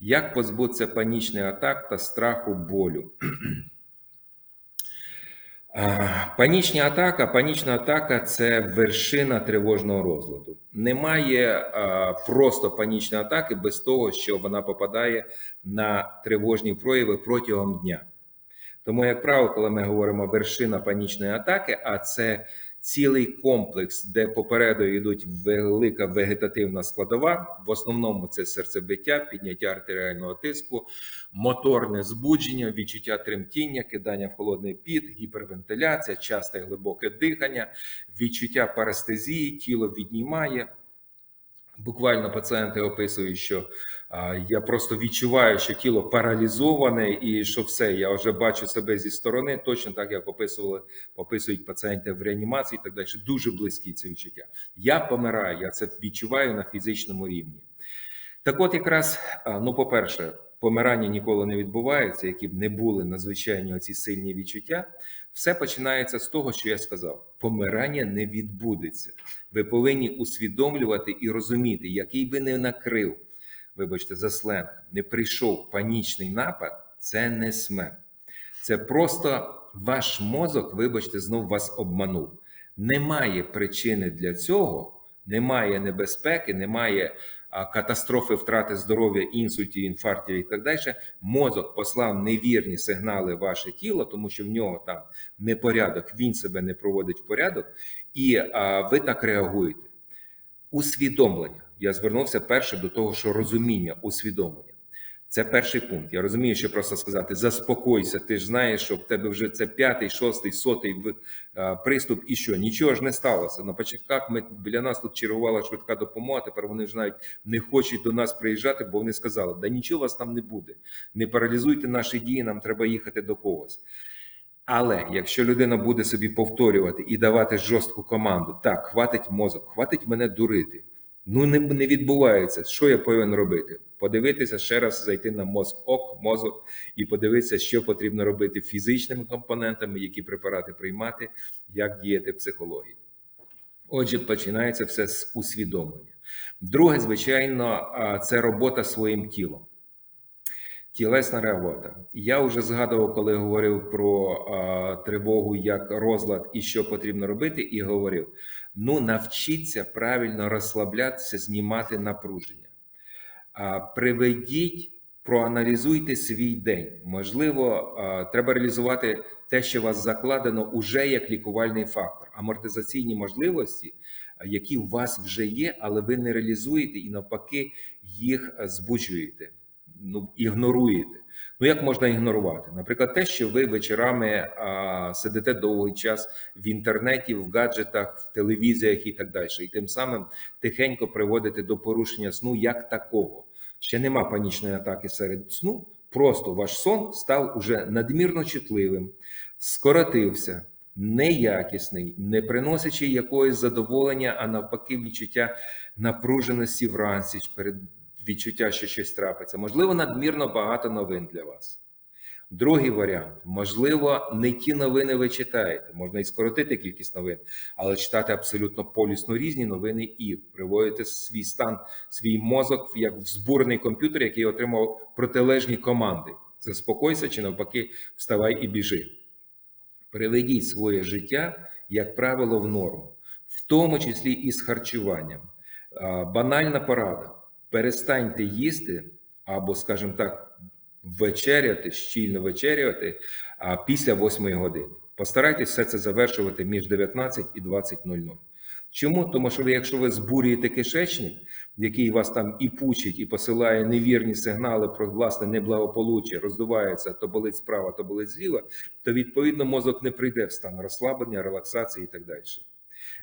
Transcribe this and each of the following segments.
Як позбутися панічних атак та страху болю? А, Панічні атака, панічна атака це вершина тривожного розладу. Немає а, просто панічної атаки без того, що вона попадає на тривожні прояви протягом дня. Тому, як правило, коли ми говоримо вершина панічної атаки, а це цілий комплекс, де попереду йдуть велика вегетативна складова. В основному це серцебиття, підняття артеріального тиску, моторне збудження, відчуття тремтіння, кидання в холодний піт, гіпервентиляція, часте глибоке дихання, відчуття парестезії, тіло віднімає. Буквально пацієнти описують, що я просто відчуваю, що тіло паралізоване, і що все, я вже бачу себе зі сторони, точно так як описували, описують пацієнти в реанімації, і так далі. Дуже близькі ці відчуття. Я помираю, я це відчуваю на фізичному рівні. Так, от, якраз, ну, по-перше, помирання ніколи не відбувається, які б не були надзвичайні оці сильні відчуття. Все починається з того, що я сказав: помирання не відбудеться. Ви повинні усвідомлювати і розуміти, який би не накрив, вибачте, за сленг, не прийшов панічний напад, це не смерть. Це просто ваш мозок, вибачте, знов вас обманув. Немає причини для цього, немає небезпеки, немає катастрофи втрати здоров'я, інсультів, інфарктів і так далі, мозок послав невірні сигнали в ваше тіло, тому що в нього там непорядок, він себе не проводить в порядок, і а, ви так реагуєте. Усвідомлення. Я звернувся перше до того, що розуміння, усвідомлення. Це перший пункт. Я розумію, що просто сказати заспокойся. Ти ж знаєш, що в тебе вже це п'ятий, шостий, сотий приступ, і що нічого ж не сталося. На початках ми біля нас тут чергувала швидка допомога. Тепер вони ж навіть не хочуть до нас приїжджати, бо вони сказали, да нічого у вас там не буде. Не паралізуйте наші дії, нам треба їхати до когось. Але якщо людина буде собі повторювати і давати жорстку команду, так, хватить мозок, хватить мене дурити. Ну не не відбувається. Що я повинен робити? Подивитися ще раз, зайти на мозок, ок, мозок і подивитися, що потрібно робити фізичними компонентами, які препарати приймати, як діяти психології. Отже, починається все з усвідомлення. Друге, звичайно, це робота своїм тілом. Тілесна робота. Я вже згадував, коли говорив про а, тривогу як розлад і що потрібно робити, і говорив: ну навчіться правильно розслаблятися, знімати напруження. А, Приведіть, проаналізуйте свій день. Можливо, а, треба реалізувати те, що вас закладено уже як лікувальний фактор, амортизаційні можливості. Які у вас вже є, але ви не реалізуєте і навпаки їх збуджуєте ну, ігноруєте. Ну, як можна ігнорувати? Наприклад, те, що ви вечорами а, сидите довгий час в інтернеті, в гаджетах, в телевізіях і так далі, і тим самим тихенько приводите до порушення сну як такого. Ще нема панічної атаки серед сну, просто ваш сон став уже надмірно чутливим, скоротився. Неякісний, не приносячи якогось задоволення, а навпаки, відчуття напруженості вранці перед відчуття, що щось трапиться. Можливо, надмірно багато новин для вас. Другий варіант, можливо, не ті новини ви читаєте, можна і скоротити кількість новин, але читати абсолютно полісно різні новини і приводити свій стан, свій мозок як збурний комп'ютер, який отримав протилежні команди. Заспокойся чи навпаки, вставай і біжи. Приведіть своє життя, як правило, в норму, в тому числі і з харчуванням. Банальна порада перестаньте їсти або, скажімо так, вечеряти, щільно вечеряти а після 8 години. Постарайтесь все це завершувати між 19 і 20.00. Чому? Тому що ви, якщо ви збурюєте кишечник, який вас там і пучить, і посилає невірні сигнали про власне неблагополуччя, роздувається, то болить справа, то болить зліва, то відповідно мозок не прийде в стан розслаблення, релаксації і так далі.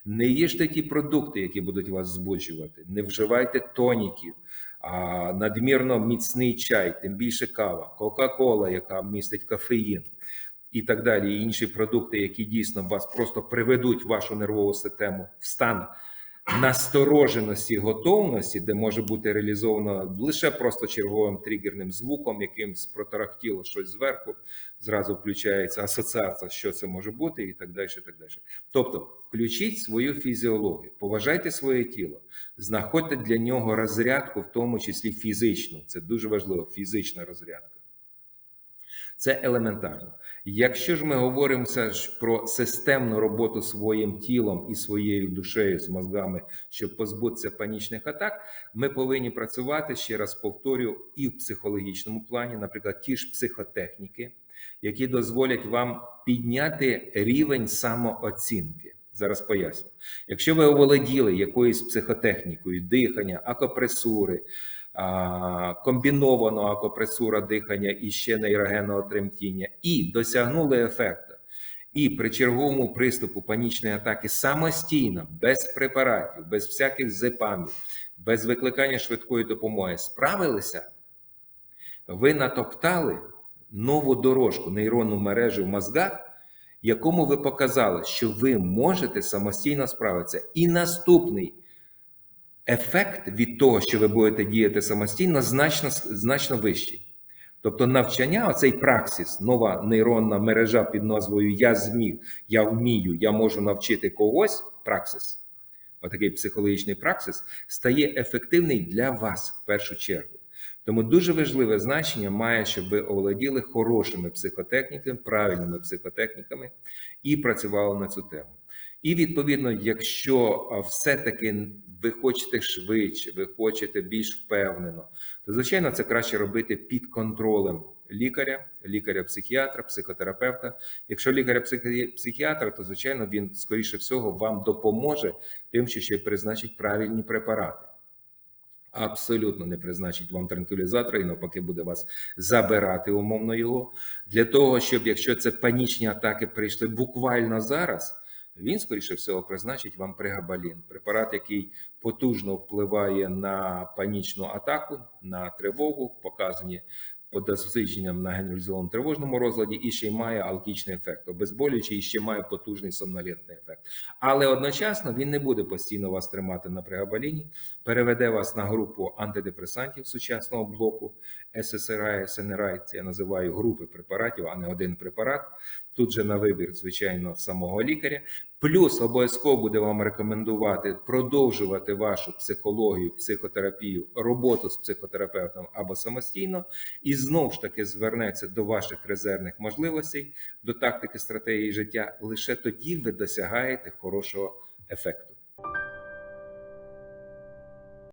Не їжте ті продукти, які будуть вас збуджувати, не вживайте тоніків, а надмірно міцний чай, тим більше кава, Кока-Кола, яка містить кофеїн. І так далі, і інші продукти, які дійсно вас просто приведуть вашу нервову систему в стан настороженості, готовності, де може бути реалізовано лише просто черговим тригерним звуком, якимсь протарахтіло щось зверху, зразу включається асоціація, що це може бути, і так далі. Так далі. Тобто, включіть свою фізіологію, поважайте своє тіло, знаходьте для нього розрядку, в тому числі фізичну. Це дуже важливо, фізична розрядка. Це елементарно. Якщо ж ми говоримо все ж про системну роботу своїм тілом і своєю душею з мозгами, щоб позбутися панічних атак, ми повинні працювати ще раз повторю і в психологічному плані, наприклад, ті ж психотехніки, які дозволять вам підняти рівень самооцінки. Зараз поясню. Якщо ви оволоділи якоюсь психотехнікою, дихання, акопресури, комбінованого акопресура дихання і ще нейрогенного тремтіння, і досягнули ефекту. І при черговому приступу панічної атаки самостійно, без препаратів, без всяких зепамів, без викликання швидкої допомоги справилися, ви натоптали нову дорожку, нейронну мережу в мозгах, якому ви показали, що ви можете самостійно справитися. І наступний ефект від того, що ви будете діяти самостійно, значно, значно вищий. Тобто навчання, оцей праксис, нова нейронна мережа під назвою Я зміг, я вмію, я можу навчити когось. Праксис, отакий психологічний праксис, стає ефективний для вас в першу чергу. Тому дуже важливе значення має, щоб ви оволоділи хорошими психотехніками, правильними психотехніками і працювали на цю тему. І відповідно, якщо все-таки ви хочете швидше, ви хочете більш впевнено, то звичайно це краще робити під контролем лікаря, лікаря-психіатра, психотерапевта. Якщо лікаря-психіатра, то звичайно він скоріше всього вам допоможе тим, що ще призначить правильні препарати. Абсолютно не призначить вам транквілізатора і навпаки буде вас забирати умовно його для того, щоб якщо це панічні атаки прийшли буквально зараз. Він, скоріше всього, призначить вам пригабалін, препарат, який потужно впливає на панічну атаку, на тривогу, показані по дослідженням на генералізованому тривожному розладі, і ще й має алкічний ефект, обезболюючий і ще має потужний сомнолентний ефект. Але одночасно він не буде постійно вас тримати на пригабаліні, переведе вас на групу антидепресантів сучасного блоку ССРІ, СНРІ, це я називаю групи препаратів, а не один препарат. Тут же на вибір, звичайно, самого лікаря. Плюс обов'язково буде вам рекомендувати продовжувати вашу психологію, психотерапію, роботу з психотерапевтом або самостійно, і знову ж таки звернеться до ваших резервних можливостей, до тактики стратегії життя. Лише тоді ви досягаєте хорошого ефекту.